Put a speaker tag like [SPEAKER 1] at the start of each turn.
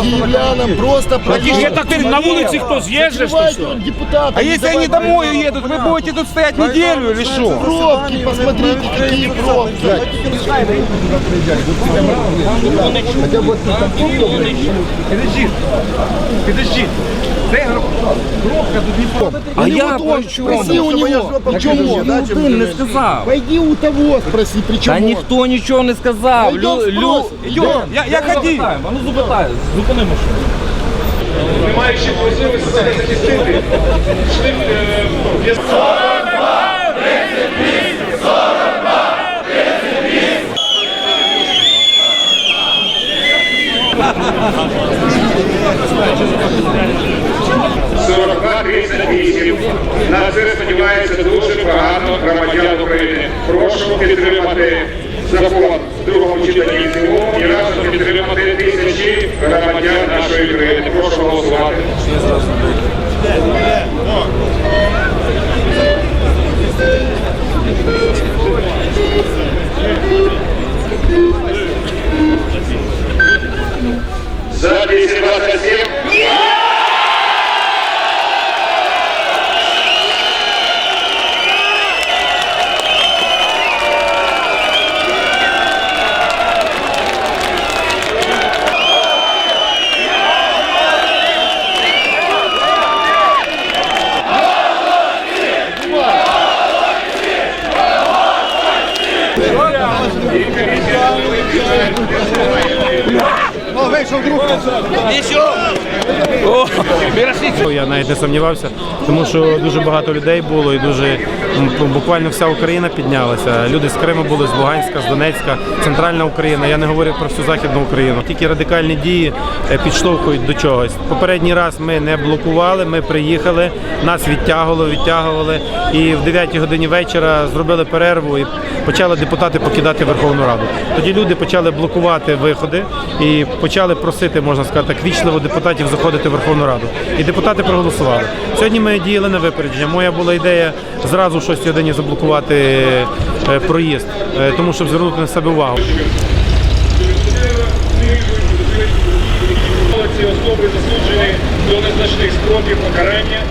[SPEAKER 1] Киевлянам просто
[SPEAKER 2] Это ты на улице кто съезжешь, что что?
[SPEAKER 1] депутаты.
[SPEAKER 3] А если они домой уедут, вы будете тут стоять неделю или что?
[SPEAKER 1] Пробки, посмотрите, какие пробки.
[SPEAKER 3] Підожди, підожди. Гробка
[SPEAKER 1] А я Спроси у него, Чому?
[SPEAKER 4] Один не сказав.
[SPEAKER 1] Пойди у того спроси,
[SPEAKER 4] Та
[SPEAKER 1] причем он.
[SPEAKER 4] ніхто нічого не сказав. Лю, лю...
[SPEAKER 3] Я, я ходив.
[SPEAKER 4] А ну зупитай, зупини машину.
[SPEAKER 5] не маючи можливості захистити, йшли 38. На це сподівається дуже багато громадян України. Прошу підтримати закон в другому читанні і разом підтримати тисячі громадян нашої країни.
[SPEAKER 6] Я навіть не сумнівався, тому що дуже багато людей було і дуже буквально вся Україна піднялася. Люди з Криму були, з Луганська, з Донецька, центральна Україна. Я не говорю про всю західну Україну. Тільки радикальні дії е, підштовхують до чогось. Попередній раз ми не блокували, ми приїхали, нас відтягували, відтягували. І в 9 годині вечора зробили перерву і почали депутати покидати Верховну Раду. Тоді люди почали блокувати виходи і почали просити, можна сказати, квічливо вічливо депутатів заходити в Верховну Раду. І депутати проголосували. Сьогодні ми діяли на випередження. Моя була ідея зразу 6 годині заблокувати е, проїзд, е, тому щоб звернути на себе увагу.
[SPEAKER 5] Ці особи засуджені до незначних строків покарання